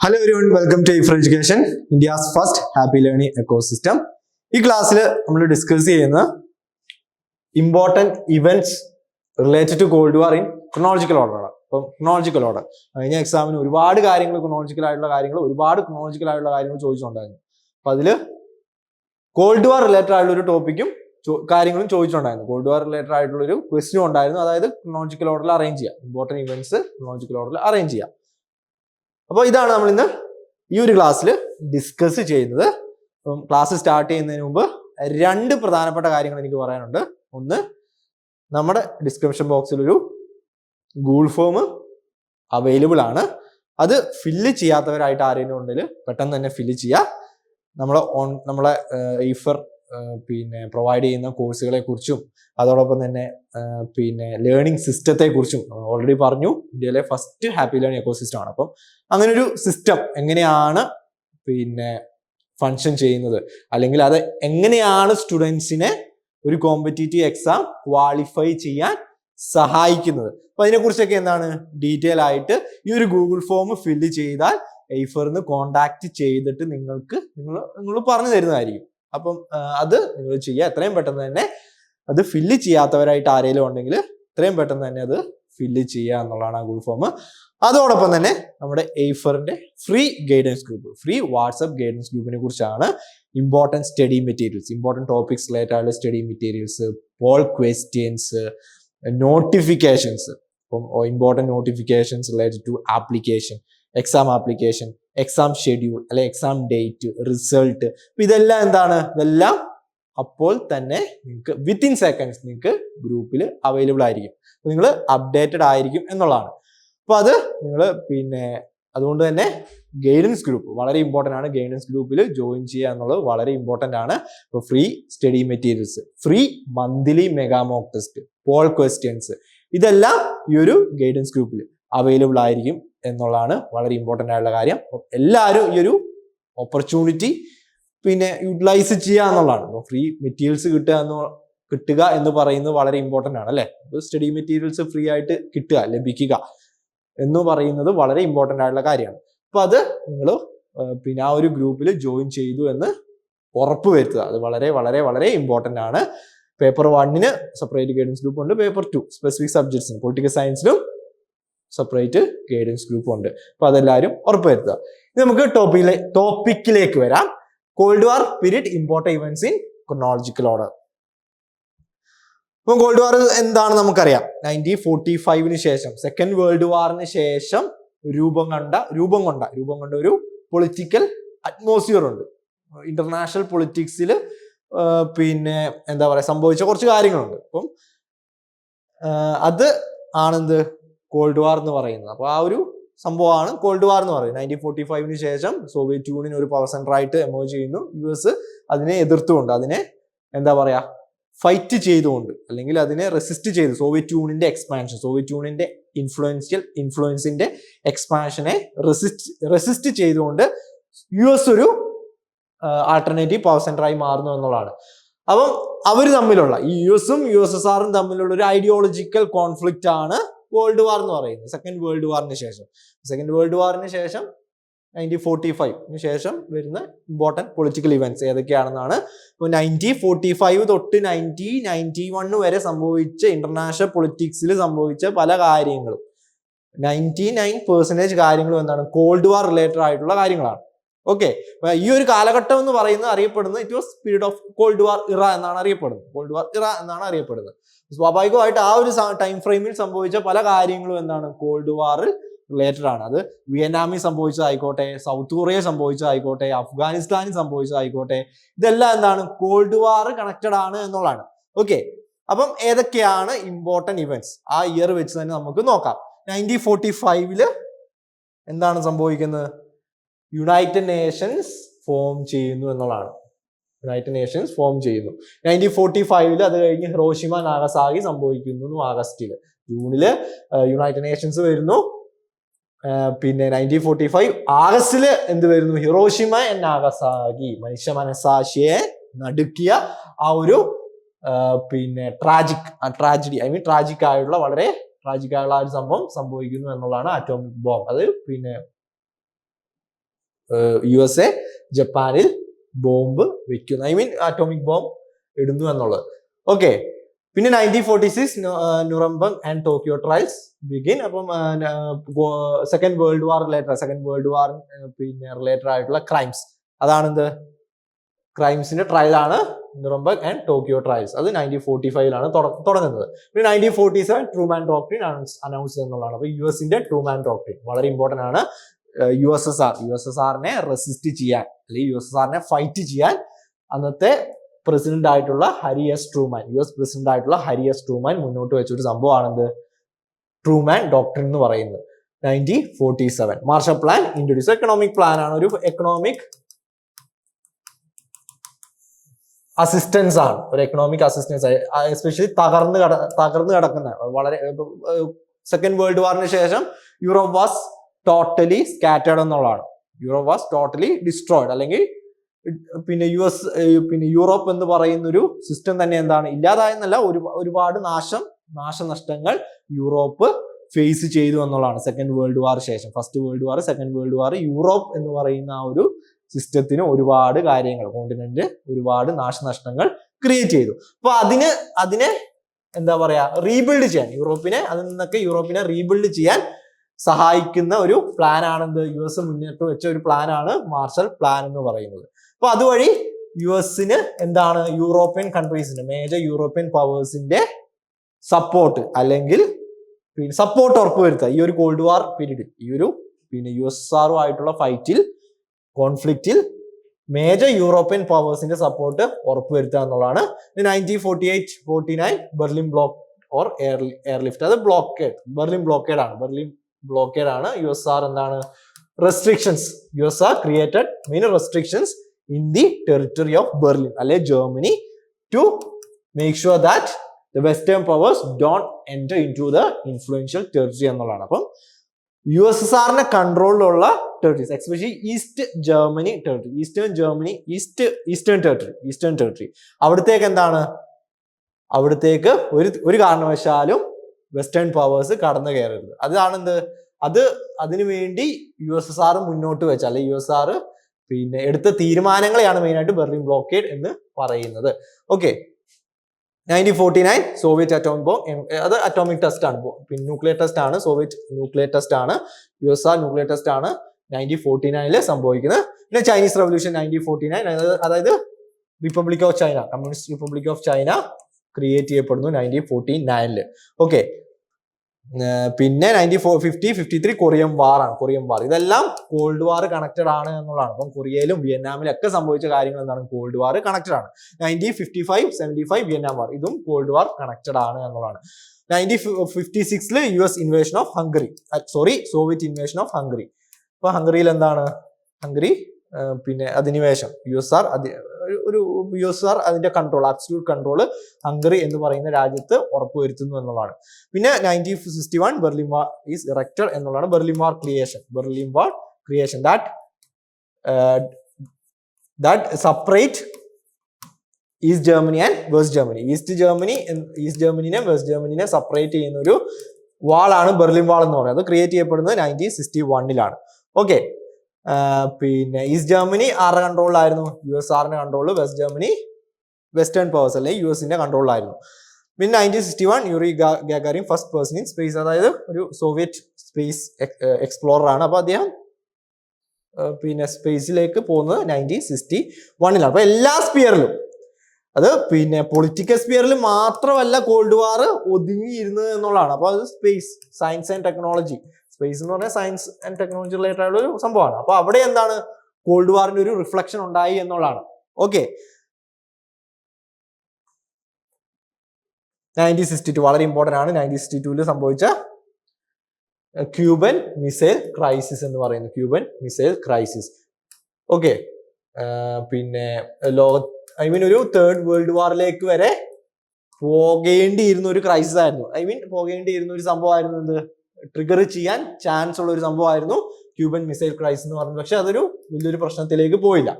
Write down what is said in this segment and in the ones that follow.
Hello everyone welcome to Aifer education India's first happy learning ecosystem ഈ ക്ലാസ്സിൽ നമ്മൾ discuss ചെയ്യുന്ന important events related to cold war in chronological ഓർഡറാണ് അപ്പം chronological order കഴിഞ്ഞ എക്സാമിന് ഒരുപാട് കാര്യങ്ങൾ ക്രോണോളജിക്കൽ ആയിട്ടുള്ള കാര്യങ്ങൾ ഒരുപാട് ക്രോണോളജിക്കൽ ആയിട്ടുള്ള കാര്യങ്ങൾ ചോദിച്ചിട്ടുണ്ടായിരുന്നു. അപ്പം അതിൽ കോൾഡ് വാർ റിലേറ്റഡ് ആയിട്ടുള്ള ഒരു ടോപ്പിക്കും കാര്യങ്ങളും ചോദിച്ചിട്ടുണ്ടായിരുന്നു. കോൾഡ് വാർ റിലേറ്റഡ് ആയിട്ടുള്ള ഒരു ക്വസ്റ്റ്യൻ ഉണ്ടായിരുന്നു. അതായത് ക്രോണോളജിക്കൽ ഓർഡറിൽ അറേഞ്ച് ചെയ്യാം. ഇമ്പോർട്ടന്റ് ഇവന്റ്സ് ക്രോണോളജിക്കൽ ഓർഡറിൽ അറേഞ്ച് ചെയ്യാം. അപ്പോൾ ഇതാണ് നമ്മൾ ഇന്ന് ഈ ഒരു ക്ലാസ്സിൽ ഡിസ്കസ് ചെയ്യുന്നത്. അപ്പം ക്ലാസ് സ്റ്റാർട്ട് ചെയ്യുന്നതിന് മുമ്പ് രണ്ട് പ്രധാനപ്പെട്ട കാര്യങ്ങൾ എനിക്ക് പറയാനുണ്ട്. ഒന്ന് നമ്മുടെ ഡിസ്ക്രിപ്ഷൻ ബോക്സിൽ ഒരു ഗൂഗിൾ ഫോം അവൈലബിൾ ആണ്. അത് ഫില്ല് ചെയ്യാത്തവരായിട്ട് ആരെങ്കിലും ഉണ്ടെങ്കിൽ പെട്ടെന്ന് തന്നെ ഫില്ല് ചെയ്യുക. നമ്മളെ ഓൺ നമ്മളെ ഈഫർ പിന്നെ പ്രൊവൈഡ് ചെയ്യുന്ന കോഴ്സുകളെ കുറിച്ചും അതോടൊപ്പം തന്നെ പിന്നെ ലേണിംഗ് സിസ്റ്റത്തെ കുറിച്ചും ഓൾറെഡി പറഞ്ഞു. ഇന്ത്യയിലെ ഫസ്റ്റ് ഹാപ്പി ലേണിംഗ് എക്കോസിസ്റ്റം ആണ്. അപ്പം അങ്ങനെ ഒരു സിസ്റ്റം എങ്ങനെയാണ് പിന്നെ ഫങ്ഷൻ ചെയ്യുന്നത്? അല്ലെങ്കിൽ അത് എങ്ങനെയാണ് സ്റ്റുഡൻസിനെ ഒരു കോമ്പറ്റേറ്റീവ് എക്സാം ക്വാളിഫൈ ചെയ്യാൻ സഹായിക്കുന്നത്? അപ്പൊ അതിനെക്കുറിച്ചൊക്കെ എന്താണ് ഡീറ്റെയിൽ ആയിട്ട് ഈ ഒരു ഗൂഗിൾ ഫോം ഫില്ല് ചെയ്താൽ എയ്ഫറിന്ന് കോണ്ടാക്ട് ചെയ്തിട്ട് നിങ്ങൾക്ക് നിങ്ങൾ നിങ്ങൾ പറഞ്ഞു തരുന്നതായിരിക്കും. അപ്പം അത് നിങ്ങൾ ചെയ്യുക. എത്രയും പെട്ടെന്ന് തന്നെ അത് ഫില്ല് ചെയ്യാത്തവരായിട്ട് ആരെങ്കിലും ഉണ്ടെങ്കിൽ എത്രയും പെട്ടെന്ന് തന്നെ അത് ഫില്ല് ചെയ്യുക എന്നുള്ളതാണ് ആ ഗൂഗിൾ ഫോം അതോടൊപ്പം തന്നെ നമ്മുടെ എയ്ഫറിന്റെ free guidance group free WhatsApp guidance ഗ്രൂപ്പിനെ കുറിച്ചാണ് important study materials important topics related ആയിട്ടുള്ള study materials poll questions notifications ഇപ്പം important notifications related to application exam application exam schedule അല്ലെ എക്സാം ഡേറ്റ് റിസൾട്ട് ഇതെല്ലാം എന്താണ്? ഇതെല്ലാം അപ്പോൾ തന്നെ നിങ്ങൾക്ക് വിത്തിൻ സെക്കൻഡ്സ് നിങ്ങൾക്ക് ഗ്രൂപ്പിൽ അവൈലബിൾ ആയിരിക്കും. നിങ്ങൾ അപ്ഡേറ്റഡ് ആയിരിക്കും എന്നുള്ളതാണ്. അപ്പൊ അത് നിങ്ങൾ പിന്നെ അതുകൊണ്ട് തന്നെ ഗൈഡൻസ് ഗ്രൂപ്പ് വളരെ ഇമ്പോർട്ടന്റ് ആണ്. ഗൈഡൻസ് ഗ്രൂപ്പിൽ ജോയിൻ ചെയ്യുക എന്നുള്ളത് വളരെ ഇമ്പോർട്ടന്റ് ആണ്. ഇപ്പോൾ free study materials free monthly mega mock test poll questions ഇതെല്ലാം ഈ ഒരു ഗൈഡൻസ് ഗ്രൂപ്പിൽ അവൈലബിൾ ആയിരിക്കും. എന്നുള്ളതാണ് വളരെ ഇമ്പോർട്ടന്റ് ആയിട്ടുള്ള കാര്യം. എല്ലാവരും ഈ ഒരു ഓപ്പർച്യൂണിറ്റി പിന്നെ യൂട്ടിലൈസ് ചെയ്യുക എന്നുള്ളതാണ്. അപ്പോൾ ഫ്രീ മെറ്റീരിയൽസ് കിട്ടുക എന്ന് കിട്ടുക എന്ന് പറയുന്നത് വളരെ ഇമ്പോർട്ടന്റ് ആണ് അല്ലേ? സ്റ്റഡി മെറ്റീരിയൽസ് ഫ്രീ ആയിട്ട് കിട്ടുക ലഭിക്കുക എന്ന് പറയുന്നത് വളരെ ഇമ്പോർട്ടന്റ് ആയിട്ടുള്ള കാര്യമാണ്. അപ്പോൾ അത് നിങ്ങൾ പിന്നെ ആ ഒരു ഗ്രൂപ്പിൽ ജോയിൻ ചെയ്തു എന്ന് ഉറപ്പ് വരുത്തുക. അത് വളരെ വളരെ വളരെ ഇമ്പോർട്ടന്റ് ആണ്. പേപ്പർ വണ്ണിന് സെപ്പറേറ്റ് ഗൈഡൻസ് ഗ്രൂപ്പ് ഉണ്ട്. പേപ്പർ ടു സ്പെസിഫിക് സബ്ജക്ട്സിന് പൊളിറ്റിക്കൽ സയൻസിലും സെപ്പറേറ്റ് ഗൈഡൻസ് ഗ്രൂപ്പ് ഉണ്ട്. അപ്പൊ അതെല്ലാവരും ഉറപ്പുവരുത്തുക. ഇനി നമുക്ക് ടോപ്പിക്കിലെ ടോപ്പിക്കിലേക്ക് വരാം. Cold war period important events in chronological order ഇപ്പം കോൾഡ് വാർ എന്താണ് നമുക്കറിയാം. നയന്റീൻ ഫോർട്ടി ഫൈവിന് ശേഷം സെക്കൻഡ് വേൾഡ് വാറിന് ശേഷം രൂപം കണ്ട രൂപം കൊണ്ട രൂപം കൊണ്ട ഒരു പൊളിറ്റിക്കൽ അറ്റ്മോസ്ഫിയർ ഉണ്ട്. ഇന്റർനാഷണൽ പൊളിറ്റിക്സിൽ പിന്നെ എന്താ പറയുക സംഭവിച്ച കുറച്ച് കാര്യങ്ങളുണ്ട്. അപ്പം അത് ആണെന്ത്? കോൾഡ് വാർ എന്ന് പറയുന്നത്. അപ്പോൾ ആ ഒരു സംഭവമാണ് കോൾഡ് വാർ എന്ന് പറയുന്നത്. നയന്റീൻ ഫോർട്ടി ഫൈവിന് ശേഷം സോവിയറ്റ് യൂണിയൻ ഒരു പവർ സെന്റർ ആയിട്ട് എമോ ചെയ്യുന്നു. യു എസ് അതിനെ എതിർത്തുകൊണ്ട് അതിനെ എന്താ പറയാ ഫൈറ്റ് ചെയ്തുകൊണ്ട് അല്ലെങ്കിൽ അതിനെ റെസിസ്റ്റ് ചെയ്ത്. സോവിയറ്റ് യൂണിയന്റെ എക്സ്പാൻഷൻ സോവിയറ്റ് യൂണിയന്റെ ഇൻഫ്ലുവൻഷ്യൽ ഇൻഫ്ലുവൻസിന്റെ എക്സ്പാൻഷനെ റെസിസ്റ്റ് റെസിസ്റ്റ് ചെയ്തുകൊണ്ട് യു എസ് ഒരു ആൾട്ടർനേറ്റീവ് പവർ സെന്റർ ആയി മാറുന്നു എന്നുള്ളതാണ്. അപ്പം അവർ തമ്മിലുള്ള ഈ യു എസും യു എസ് എസ് ആറും തമ്മിലുള്ള ഒരു ഐഡിയോളജിക്കൽ കോൺഫ്ലിക്റ്റ് ആണ് വേൾഡ് വാർ എന്ന് പറയുന്നത് സെക്കൻഡ് വേൾഡ് വാറിന് ശേഷം. സെക്കൻഡ് വേൾഡ് വാറിന് ശേഷം നയന്റീൻ ഫോർട്ടി ഫൈവിന് ശേഷം വരുന്ന ഇമ്പോർട്ടന്റ് പൊളിറ്റിക്കൽ ഇവന്റ്സ് ഏതൊക്കെയാണെന്നാണ്. ഇപ്പോൾ നയന്റീൻ ഫോർട്ടി ഫൈവ് തൊട്ട് നയന്റീൻ നയന്റി വണ്ണ് വരെ സംഭവിച്ച ഇന്റർനാഷണൽ പൊളിറ്റിക്സിൽ സംഭവിച്ച പല കാര്യങ്ങളും. നയന്റി നയൻ പെർസെന്റേജ് കാര്യങ്ങളും എന്താണ്? കോൾഡ് വാർ റിലേറ്റഡ് ആയിട്ടുള്ള കാര്യങ്ങളാണ്. ഓക്കെ ഈ ഒരു കാലഘട്ടം എന്ന് പറയുന്നത് അറിയപ്പെടുന്നത് it was period of cold war era എന്നാണ് അറിയപ്പെടുന്നത്. കോൾഡ് വാർ ഇറ എന്നാണ് അറിയപ്പെടുന്നത്. സ്വാഭാവികമായിട്ട് ആ ഒരു ടൈം ഫ്രെയിമിൽ സംഭവിച്ച പല കാര്യങ്ങളും എന്താണ്? കോൾഡ് വാർ റിലേറ്റഡ് ആണ്. അത് വിയറ്റ്നാമിൽ സംഭവിച്ചതായിക്കോട്ടെ സൗത്ത് കൊറിയ സംഭവിച്ചതായിക്കോട്ടെ അഫ്ഗാനിസ്ഥാനിൽ സംഭവിച്ചതായിക്കോട്ടെ ഇതെല്ലാം എന്താണ്? കോൾഡ് വാർ കണക്റ്റഡ് ആണ് എന്നുള്ളതാണ്. ഓക്കെ അപ്പം ഏതൊക്കെയാണ് ഇമ്പോർട്ടന്റ് ഇവന്റ്സ് ആ ഇയർ വെച്ച് തന്നെ നമുക്ക് നോക്കാം. നയന്റീൻ ഫോർട്ടി ഫൈവിൽ എന്താണ് സംഭവിക്കുന്നത്? യുണൈറ്റഡ് നേഷൻസ് ഫോം ചെയ്യുന്നു എന്നുള്ളതാണ്. യുണൈറ്റഡ് നേഷൻസ് ഫോം ചെയ്യുന്നു. നയന്റീൻ ഫോർട്ടി ഫൈവിൽ അത് കഴിഞ്ഞ് ഹിറോഷിമ നാഗസാഗി സംഭവിക്കുന്നു ആഗസ്റ്റിൽ. ജൂണിൽ യുണൈറ്റഡ് നേഷൻസ് വരുന്നു. പിന്നെ നയന്റീൻ ഫോർട്ടി ഫൈവ് ആഗസ്റ്റിൽ എന്ത് വരുന്നു? ഹിറോഷിമ എൻ നാഗസാഗി മനുഷ്യ മനസാക്ഷിയെ നടുക്കിയ ആ ഒരു പിന്നെ tragic tragedy I mean tragic ആയിട്ടുള്ള വളരെ ട്രാജിക് ആയിട്ടുള്ള ആ ഒരു സംഭവം സംഭവിക്കുന്നു എന്നുള്ളതാണ് അറ്റോമിക് ബോംബ് അത് പിന്നെ യു എസ് എ ജപ്പാനിൽ ബോംബ് വെക്കുന്നു. ഐ മീൻ അറ്റോമിക് ബോംബ് ഇടുന്നു എന്നുള്ളത്. ഓക്കെ പിന്നെ nineteen forty six Nuremberg and Tokyo trials begin അപ്പം second world war related second world war പിന്നെ റിലേറ്റഡ് ആയിട്ടുള്ള ക്രൈംസ് അതാണെന്ത്? ക്രൈംസിന്റെ ട്രയൽ ആണ് നുറംബർഗ് ആൻഡ് ടോക്കിയോ ട്രയൽസ് അത് നയന്റീൻ ഫോർട്ടി ഫൈവിലാണ് തുടങ്ങുന്നത്. പിന്നെ nineteen forty seven Truman doctrine announce എന്നുള്ളതാണ്. അപ്പൊ യു എസിന്റെ ട്രൂമാൻ ഡോക്ടറിൻ വളരെ ഇമ്പോർട്ടന്റ് ആണ്. U S S R U S S ആറിനെ റെസിസ്റ്റ് ചെയ്യാൻ അല്ലെങ്കിൽ യു എസ് എസ് ആറിനെ ഫൈറ്റ് ചെയ്യാൻ അന്നത്തെ പ്രസിഡന്റ് ആയിട്ടുള്ള Harry S Truman U S president ആയിട്ടുള്ള ഹരി എസ് ട്രൂമാൻ മുന്നോട്ട് വെച്ച വെച്ചൊരു സംഭവമാണെന്ത്? ട്രൂമാൻ ഡോക്ടർ എന്ന് പറയുന്നത്. Nineteen forty seven Marshall plan introduce economic plan ആണ്. ഒരു എക്കണോമിക് അസിസ്റ്റൻസ് ആണ്. ഒരു എക്കണോമിക് അസിസ്റ്റൻസ് എസ്പെഷ്യലി തകർന്ന് തകർന്ന് കിടക്കുന്ന വളരെ സെക്കൻഡ് വേൾഡ് വാറിന് ശേഷം യൂറോപ്പ് വാസ് ടോട്ടലി സ്കാറ്റേഡ് എന്നുള്ളതാണ്. യൂറോപ്പ് വാസ് ടോട്ടലി ഡിസ്ട്രോയിഡ് അല്ലെങ്കിൽ പിന്നെ യു എസ് പിന്നെ യൂറോപ്പ് എന്ന് പറയുന്ന ഒരു സിസ്റ്റം തന്നെ എന്താണ്? ഇല്ലാതായെന്നല്ല ഒരു ഒരുപാട് നാശം നാശനഷ്ടങ്ങൾ യൂറോപ്പ് ഫേസ് ചെയ്തു എന്നുള്ളതാണ്. സെക്കൻഡ് വേൾഡ് വാർ ശേഷം. First world war second world war Europe എന്ന് പറയുന്ന ആ ഒരു സിസ്റ്റത്തിന് ഒരുപാട് കാര്യങ്ങൾ കോണ്ടിനെന്റ് ഒരുപാട് നാശനഷ്ടങ്ങൾ ക്രിയേറ്റ് ചെയ്തു. അപ്പൊ അതിന് അതിനെ എന്താ പറയാ? റീബിൽഡ് ചെയ്യാൻ യൂറോപ്പിനെ അതിൽ നിന്നൊക്കെ യൂറോപ്പിനെ റീബിൽഡ് ചെയ്യാൻ സഹായിക്കുന്ന ഒരു പ്ലാൻ ആണെന്ത് യു എസ് മുന്നോട്ട് വെച്ച ഒരു പ്ലാനാണ് ആണ് മാർഷൽ പ്ലാൻ എന്ന് പറയുന്നത്. അപ്പൊ അതുവഴി യു എസിന് എന്താണ്? യൂറോപ്യൻ കൺട്രീസിന് മേജർ യൂറോപ്യൻ പവേഴ്സിന്റെ സപ്പോർട്ട് അല്ലെങ്കിൽ സപ്പോർട്ട് ഉറപ്പുവരുത്തുക. ഈ ഒരു കോൾഡ് വാർ പീരീഡിൽ ഈ ഒരു പിന്നെ യു എസ് ആറുമായിട്ടുള്ള ഫൈറ്റിൽ കോൺഫ്ലിക്റ്റിൽ മേജർ യൂറോപ്യൻ പവേഴ്സിന്റെ സപ്പോർട്ട് ഉറപ്പുവരുത്തുക എന്നുള്ളതാണ്. Nineteen forty eight forty nine Berlin block or air airlift അത് ബ്ലോക്കേഡ് ബെർലിൻ ബ്ലോക്കേഡ് ആണ്. ബെർലിൻ ബ്ലോക്കേഡ് ആണ്. യു എസ് ആർ എന്താണ്? Restrictions U S R created main restrictions in the territory of Berlin അല്ലെ? Germany to make sure that the western powers don't enter into the influential territory എന്നുള്ളതാണ്. അപ്പം U S S ആറിന്റെ കൺട്രോളിലുള്ള territories especially east Germany territory eastern Germany east eastern territory eastern territory അവിടത്തേക്ക് എന്താണ്? അവിടത്തേക്ക് ഒരു ഒരു കാരണവശാലും വെസ്റ്റേൺ പവേഴ്സ് കടന്നു കയറരുത്. അതാണ് എന്ത് അത് അതിനു വേണ്ടി യു എസ് എസ് ആർ മുന്നോട്ട് വെച്ച അല്ലെ യു എസ് ആർ പിന്നെ എടുത്ത തീരുമാനങ്ങളെയാണ് മെയിനായിട്ട് ബെർലിൻ ബ്ലോക്കേഡ് എന്ന് പറയുന്നത്. Okay nineteen forty nine Soviet atomic bomb അത് അറ്റോമിക് ടെസ്റ്റ് ആണ്. പിന്നെ ന്യൂക്ലിയർ ടെസ്റ്റ് ആണ് സോവിയറ്റ് ന്യൂക്ലിയർ ടെസ്റ്റ് ആണ് U S R nuclear test ആണ് നയന്റീൻ ഫോർട്ടി നയനിൽ സംഭവിക്കുന്നത്. പിന്നെ Chinese revolution nineteen forty nine അതായത് republic of China communist republic of China create ചെയ്യപ്പെടുന്നു നയന്റീൻ ഫോർട്ടി നയനിൽ ഓക്കെ പിന്നെ ninety four fifty fifty three Korean war ആണ്. കൊറിയൻ വാർ ഇതെല്ലാം കോൾഡ് വാർ കണക്റ്റഡ് ആണ് എന്നുള്ളതാണ്. അപ്പം കൊറിയയിലും വിയറ്റ്നാമിലും ഒക്കെ സംഭവിച്ച കാര്യങ്ങൾ എന്താണ്? കോൾഡ് വാർ കണക്റ്റഡ് ആണ്. Nineteen fifty five seventy five Vietnam war ഇതും കോൾഡ് വാർ കണക്റ്റഡ് ആണ് എന്നുള്ളതാണ്. നയന്റീൻ ഫിഫ്റ്റി സിക്സിൽ U S invasion of Hungary sorry Soviet invasion of Hungary അപ്പൊ ഹംഗറിയിൽ എന്താണ്? ഹംഗറി പിന്നെ അധിനിവേശം. യു എസ് ആർ ഒരു യു എസ് ആർ അതിന്റെ കൺട്രോൾ അബ്സല്യൂട്ട് കൺട്രോൾ ഹംഗറി എന്ന് പറയുന്ന രാജ്യത്ത് ഉറപ്പുവരുത്തുന്നു എന്നുള്ളതാണ്. പിന്നെ nineteen sixty one Berlin war is erected എന്നുള്ളതാണ് Berlin war creation Berlin war creation that that separate east Germany and west Germany east Germany east ജർമ്മനിനെ west ജർമ്മനിനെ separate ചെയ്യുന്ന ഒരു വാളാണ് ബെർലിൻ വാൾ എന്ന് പറയുന്നത്. ക്രിയേറ്റ് ചെയ്യപ്പെടുന്നത് നയന്റീൻ സിക്സ്റ്റി വണ്ണിലാണ് okay പിന്നെ ഈസ്റ്റ് ജർമ്മനി ആരുടെ കൺട്രോളിലായിരുന്നു യു എസ് ആറിന്റെ കൺട്രോളിൽ വെസ്റ്റ് ജർമ്മനി വെസ്റ്റേൺ പവേഴ്സ് അല്ലെങ്കിൽ യു എസിന്റെ കൺട്രോളിലായിരുന്നു പിന്നെ nineteen sixty one Yuri Gagarin first person in space അതായത് ഒരു സോവിയറ്റ് സ്പേസ് എക്സ്പ്ലോറർ ആണ്. അപ്പൊ അദ്ദേഹം പിന്നെ സ്പേസിലേക്ക് പോകുന്നത് നയന്റീൻ സിക്സ്റ്റി വണ്ണിലാണ് അപ്പൊ എല്ലാ സ്പിയറിലും അത് പിന്നെ പൊളിറ്റിക്കൽ സ്പിയറിൽ മാത്രമല്ല കോൾഡ് വാർ ഒതുങ്ങിയിരുന്നത് എന്നുള്ളതാണ്. അപ്പൊ അത് space science and technology space എന്ന് പറഞ്ഞാൽ സയൻസ് ആൻഡ് ടെക്നോളജി റിലേറ്റഡ് ആയിട്ടുള്ള ഒരു സംഭവമാണ്. അപ്പോൾ അവിടെ എന്താണ് കോൾഡ് വാറിന്റെ ഒരു റിഫ്ലക്ഷൻ ഉണ്ടായി എന്നുള്ളതാണ്. ഓക്കെ നയന്റീൻ സിക്സ്റ്റി ടു വളരെ ഇമ്പോർട്ടന്റ് ആണ്. നയന്റീൻ സിക്സ്റ്റി ടുവിൽ സംഭവിച്ച ക്യൂബൻ മിസൈൽ ക്രൈസിസ് എന്ന് പറയുന്നത് ക്യൂബൻ മിസൈൽ ക്രൈസിസ് ഓക്കെ പിന്നെ ലോക ഐ മീൻ ഒരു തേർഡ് വേൾഡ് വാറിലേക്ക് വരെ പോകേണ്ടിയിരുന്ന ഒരു ക്രൈസിസ് ആയിരുന്നു. ഐ മീൻ പോകേണ്ടിയിരുന്ന ഒരു സംഭവമായിരുന്നു എന്ത്? ട്രിഗർ ചെയ്യാൻ ചാൻസ് ഉള്ള ഒരു സംഭവമായിരുന്നു ക്യൂബൻ മിസൈൽ ക്രൈസിസ് എന്ന് പറഞ്ഞത്. പക്ഷെ അതൊരു വലിയൊരു പ്രശ്നത്തിലേക്ക് പോയില്ല.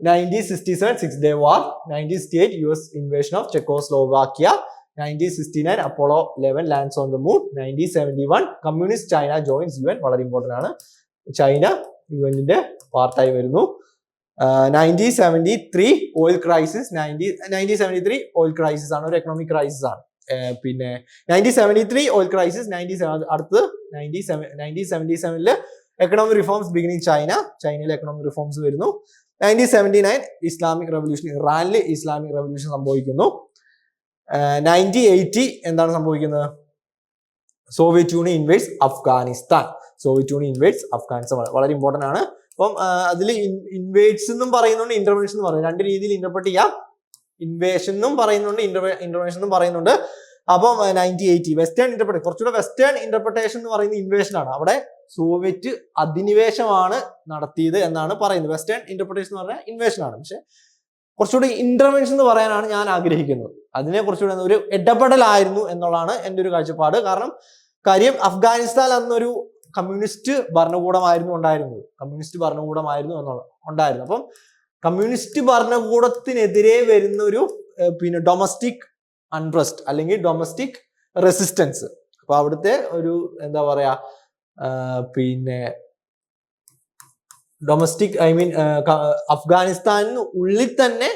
Nineteen sixty seven six day war nineteen sixty eight U S invasion of Czechoslovakia nineteen sixty nine Apollo eleven lands on the moon nineteen seventy one communist China joins U N വളരെ important ആണ് China U എന്നിന്റെ പാർട്ടായി വരുന്നു. Nineteen seventy three oil crisis nineteen nineteen seventy three oil crisis ആണ് ഒരു economic crisis ആണ്. പിന്നെ nineteen seventy three oil crisis nineteen seven അടുത്ത് നയന്റീൻ സെവൻ നയന്റീൻ സെവന്റി സെവനിൽ എക്കണോമിക് റിഫോംസ് ബിഗിനിങ് ചൈന ചൈനയിലെ എക്കണോമിക് റിഫോംസ് വരുന്നു. Nineteen seventy nine Islamic revolution ഇറാനിൽ Islamic revolution സംഭവിക്കുന്നു നയന്റീൻ എയ്റ്റി എന്താണ് സംഭവിക്കുന്നത്? Soviet union invades Afghanistan Soviet union invades Afghanistan വളരെ important ആണ്. അപ്പം അതിൽ ഇൻവേഴ്സ് എന്നും പറയുന്നുണ്ട് ഇന്റർവെൻഷൻ എന്ന് പറയുന്നത് രണ്ട് രീതിയിൽ ഇന്റർപ്രറ്റ് ചെയ്യാം. ഇൻവേഷൻ എന്നും പറയുന്നുണ്ട് ഇന്റർവേഷൻ എന്നും പറയുന്നുണ്ട്. അപ്പം നയന്റി എയ്റ്റി വെസ്റ്റേൺ ഇന്റർപ്രട്ടേഷൻ കുറച്ചുകൂടെ വെസ്റ്റേൺ ഇന്റർപ്രിട്ടേഷൻ എന്ന് പറയുന്ന ഇൻവേഷൻ ആണ്. അവിടെ സോവിയറ്റ് അധിനിവേശമാണ് നടത്തിയത് എന്നാണ് പറയുന്നത്. വെസ്റ്റേൺ ഇന്റർപ്രിട്ടേഷൻ എന്ന് പറഞ്ഞാൽ ഇൻവേഷൻ ആണ്. പക്ഷെ കുറച്ചുകൂടി ഇന്റർവെൻഷൻ എന്ന് പറയാനാണ് ഞാൻ ആഗ്രഹിക്കുന്നത്. അതിനെ കുറച്ചുകൂടി ഒരു ഇടപെടലായിരുന്നു എന്നുള്ളതാണ് എന്റെ ഒരു കാഴ്ചപ്പാട്. കാരണം കാര്യം അഫ്ഗാനിസ്ഥാൻ അന്നൊരു കമ്മ്യൂണിസ്റ്റ് ഭരണകൂടമായിരുന്നു ഉണ്ടായിരുന്നത്. കമ്മ്യൂണിസ്റ്റ് ഭരണകൂടമായിരുന്നു എന്നുള്ള ഉണ്ടായിരുന്നു. അപ്പം കമ്മ്യൂണിസ്റ്റ് ഭരണകൂടത്തിനെതിരെ വരുന്ന ഒരു പിന്നെ ഡൊമസ്റ്റിക് അൺട്രസ്റ്റ് അല്ലെങ്കിൽ ഡൊമസ്റ്റിക് റെസിസ്റ്റൻസ് അപ്പൊ അവിടുത്തെ ഒരു എന്താ പറയാ പിന്നെ ഡൊമസ്റ്റിക് ഐ മീൻ അഫ്ഗാനിസ്ഥാനിന് ഉള്ളിൽ തന്നെ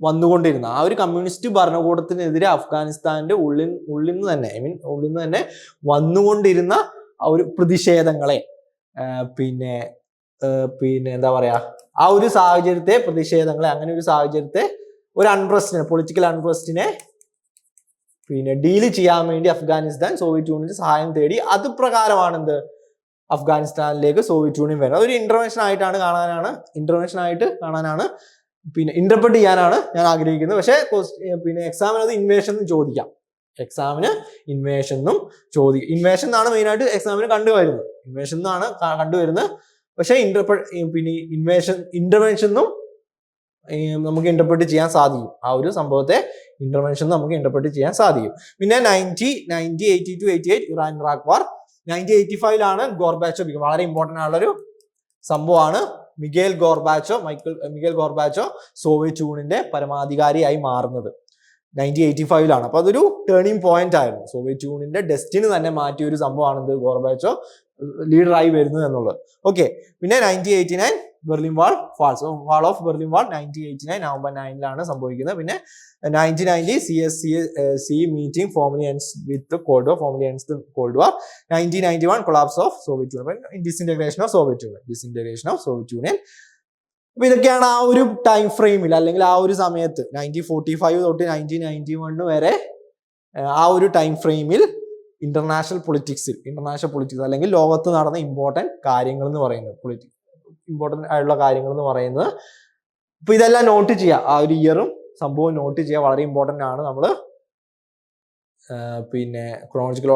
വന്നുകൊണ്ടിരുന്ന. ആ ഒരു കമ്മ്യൂണിസ്റ്റ് ഭരണകൂടത്തിനെതിരെ അഫ്ഗാനിസ്ഥാന്റെ ഉള്ളിൽ ഉള്ളിൽ നിന്ന് തന്നെ ഐ മീൻ ഉള്ളിൽ നിന്ന് തന്നെ വന്നുകൊണ്ടിരുന്ന ആ ഒരു പ്രതിഷേധങ്ങളെ പിന്നെ പിന്നെ എന്താ പറയാ ആ ഒരു സാഹചര്യത്തെ പ്രതിഷേധങ്ങളെ അങ്ങനെ ഒരു സാഹചര്യത്തെ ഒരു അൺട്രസ്റ്റിനെ പൊളിറ്റിക്കൽ അൺട്രസ്റ്റിനെ പിന്നെ ഡീൽ ചെയ്യാൻ വേണ്ടി അഫ്ഗാനിസ്ഥാൻ സോവിയറ്റ് യൂണിയന്റെ സഹായം തേടി. അത് പ്രകാരമാണ് എന്ത് അഫ്ഗാനിസ്ഥാനിലേക്ക് സോവിയറ്റ് യൂണിയൻ വരുന്നത്. അതൊരു ഇന്റർവെൻഷൻ ആയിട്ടാണ് കാണാനാണ് ഇന്റർവെൻഷൻ ആയിട്ട് കാണാനാണ് പിന്നെ ഇന്റർപ്രറ്റ് ചെയ്യാനാണ് ഞാൻ ആഗ്രഹിക്കുന്നത്. പക്ഷേ പിന്നെ എക്സാമിന് അത് ഇൻവേഷൻ എന്ന് ചോദിക്കാം. എക്സാമിന് ഇൻവേഷൻ എന്നും ചോദിക്കും ഇൻവേഷൻ എന്നാണ് മെയിൻ ആയിട്ട് എക്സാമിന് കണ്ടുവരുന്നത്. ഇൻവേഷൻ എന്നാണ് കണ്ടുവരുന്നത്. പക്ഷേ ഇന്റർപ്ര പിന്നെ ഇൻവേഷൻ ഇന്റർവെൻഷൻ എന്നും നമുക്ക് ഇന്റർപ്രറ്റ് ചെയ്യാൻ സാധിക്കും. ആ ഒരു സംഭവത്തെ ഇന്റർവെൻഷൻ നമുക്ക് ഇന്റർപ്രറ്റ് ചെയ്യാൻ സാധിക്കും. പിന്നെ ninety ninety eighty two eighty eight Iran Iraq war ninety eighty ഫൈവിലാണ് Gorbachev വളരെ ഇമ്പോർട്ടന്റ് ആയുള്ളൊരു സംഭവമാണ്. Mikhail Gorbachev Michael Mikhail Gorbachev Soviet യൂണിയന്റെ പരമാധികാരിയായി മാറുന്നത്. നയന്റീൻ എയ്റ്റി ഫൈവിലാണ് അപ്പൊ അതൊരു ടേണിംഗ് പോയിന്റ് ആയിരുന്നു. സോവിയറ്റ് യൂണിയന്റെ ഡെസ്റ്റിന് തന്നെ മാറ്റിയ ഒരു സംഭവമാണ് ഇത് ഗോർബാച്ചോ? ലീഡറായി വരുന്നത് എന്നുള്ളത്. ഓക്കെ പിന്നെ nineteen eighty nine Berlin wall falls wall of Berlin wall nineteen eighty nine November നയനിലാണ് സംഭവിക്കുന്നത്. പിന്നെ nineteen ninety C S C C meeting formally ends with cold war formally ends cold war nineteen ninety one collapse of Soviet union disintegration of Soviet union disintegration of Soviet union അപ്പൊ ഇതൊക്കെയാണ് ആ ഒരു time ഫ്രെയിമിൽ അല്ലെങ്കിൽ ആ ഒരു സമയത്ത് nineteen forty five തൊട്ട് നയന്റീൻ നയന്റി വണ് വരെ ആ ഒരു ടൈം ഫ്രെയിമിൽ ഇന്റർനാഷണൽ പൊളിറ്റിക്സിൽ ഇന്റർനാഷണൽ പൊളിറ്റിക്സ് അല്ലെങ്കിൽ ലോകത്ത് നടന്ന ഇമ്പോർട്ടന്റ് കാര്യങ്ങൾ എന്ന് പറയുന്നത്. പൊളിറ്റിക്സ് ഇമ്പോർട്ടന്റ് ആയിട്ടുള്ള കാര്യങ്ങൾ എന്ന് പറയുന്നത്. ഇപ്പൊ ഇതെല്ലാം നോട്ട് ചെയ്യുക ആ ഒരു ഇയറും സംഭവം നോട്ട് ചെയ്യുക വളരെ ഇമ്പോർട്ടന്റ് ആണ് നമ്മൾ പിന്നെ ക്രോണോളജിക്കൽ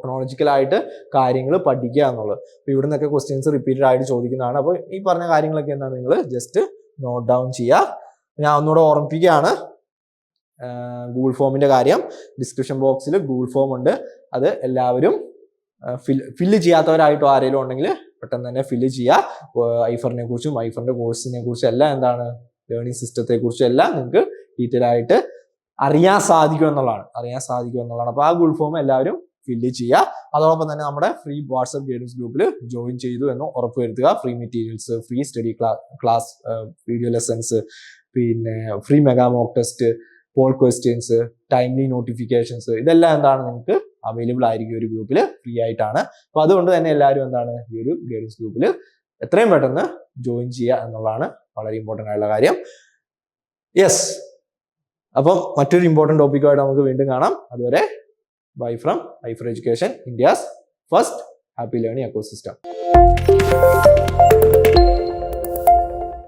ക്രോണോളജിക്കലായിട്ട് കാര്യങ്ങൾ പഠിക്കുക എന്നുള്ളത്. അപ്പോൾ ഇവിടെ നിന്നൊക്കെ ക്വസ്റ്റ്യൻസ് റിപ്പീറ്റഡ് ആയിട്ട് ചോദിക്കുന്നതാണ്. അപ്പോൾ ഈ പറഞ്ഞ കാര്യങ്ങളൊക്കെ എന്താണ് നിങ്ങൾ ജസ്റ്റ് നോട്ട് ഡൗൺ ചെയ്യുക ഞാൻ ഒന്നുകൂടെ ഓർമ്മിപ്പിക്കുകയാണ്. ഗൂഗിൾ ഫോമിന്റെ കാര്യം. ഡിസ്ക്രിപ്ഷൻ ബോക്സിൽ ഗൂഗിൾ ഫോം ഉണ്ട്. അത് എല്ലാവരും ഫില്ല് ചെയ്യാത്തവരായിട്ടോ ആരെങ്കിലും ഉണ്ടെങ്കിൽ പെട്ടെന്ന് തന്നെ ഫില്ല് ചെയ്യുക ഐഫറിനെ കുറിച്ചും ഐഫറിന്റെ കോഴ്സിനെ കുറിച്ചും എല്ലാം എന്താണ്? ലേണിംഗ് സിസ്റ്റത്തെ കുറിച്ചും എല്ലാം നിങ്ങൾക്ക് ഡീറ്റെയിൽ ആയിട്ട് അറിയാൻ സാധിക്കും എന്നുള്ളതാണ്. അറിയാൻ സാധിക്കും എന്നുള്ളതാണ്. അപ്പോൾ ആ ഗൂഗിൾ ഫോം എല്ലാവരും ഫില്ല് ചെയ്യുക അതോടൊപ്പം തന്നെ നമ്മുടെ ഫ്രീ വാട്സപ്പ് ഗൈഡൻസ് ഗ്രൂപ്പിൽ ജോയിൻ ചെയ്തു എന്ന് ഉറപ്പുവരുത്തുക free materials free study class video lessons പിന്നെ free mega mock test poll questions timely notifications ഇതെല്ലാം എന്താണ് നിങ്ങൾക്ക് അവൈലബിൾ ആയിരിക്കും ഒരു ഗ്രൂപ്പിൽ ഫ്രീ ആയിട്ടാണ്. അപ്പോൾ അതുകൊണ്ട് തന്നെ എല്ലാവരും എന്താണ് ഈ ഒരു ഗൈഡൻസ് ഗ്രൂപ്പിൽ എത്രയും പെട്ടെന്ന് ജോയിൻ ചെയ്യുക എന്നുള്ളതാണ് വളരെ ഇമ്പോർട്ടന്റ് ആയിട്ടുള്ള കാര്യം. യെസ് അപ്പം മറ്റൊരു ഇമ്പോർട്ടന്റ് ടോപ്പിക്കുമായിട്ട് നമുക്ക് വീണ്ടും കാണാം. അതുവരെ bye from by for education India's first happy learning ecosystem